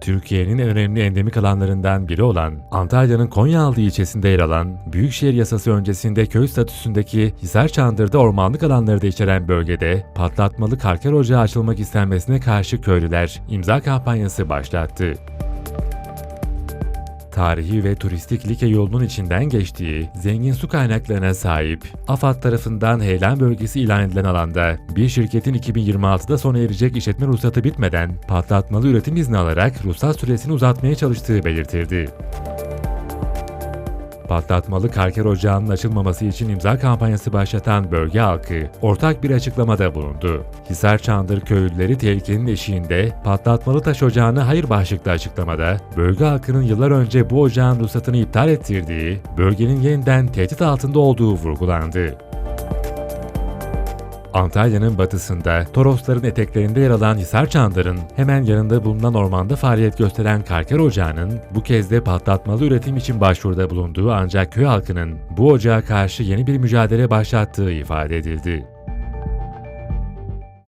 Türkiye'nin en önemli endemik alanlarından biri olan Antalya'nın Konyaaltı ilçesinde yer alan Büyükşehir Yasası öncesinde köy statüsündeki Hisar Çandır'da ormanlık alanları da içeren bölgede patlatmalı karker ocağı açılmak istenmesine karşı köylüler imza kampanyası başlattı. Tarihi ve turistik Like yolunun içinden geçtiği zengin su kaynaklarına sahip AFAD tarafından heyelan bölgesi ilan edilen alanda bir şirketin 2026'da sona erecek işletme ruhsatı bitmeden patlatmalı üretim izni alarak ruhsat süresini uzatmaya çalıştığı belirtildi. Patlatmalı karker ocağının açılmaması için imza kampanyası başlatan bölge halkı ortak bir açıklamada bulundu. Hisar Çandır köylüleri tehlikenin eşiğinde patlatmalı taş ocağını hayır başlıklı açıklamada bölge halkının yıllar önce bu ocağın ruhsatını iptal ettirdiği, bölgenin yeniden tehdit altında olduğu vurgulandı. Antalya'nın batısında, Torosların eteklerinde yer alan Hisar Çandır'ın hemen yanında bulunan ormanda faaliyet gösteren Karker Ocağı'nın bu kez de patlatmalı üretim için başvuruda bulunduğu ancak köy halkının bu ocağa karşı yeni bir mücadele başlattığı ifade edildi.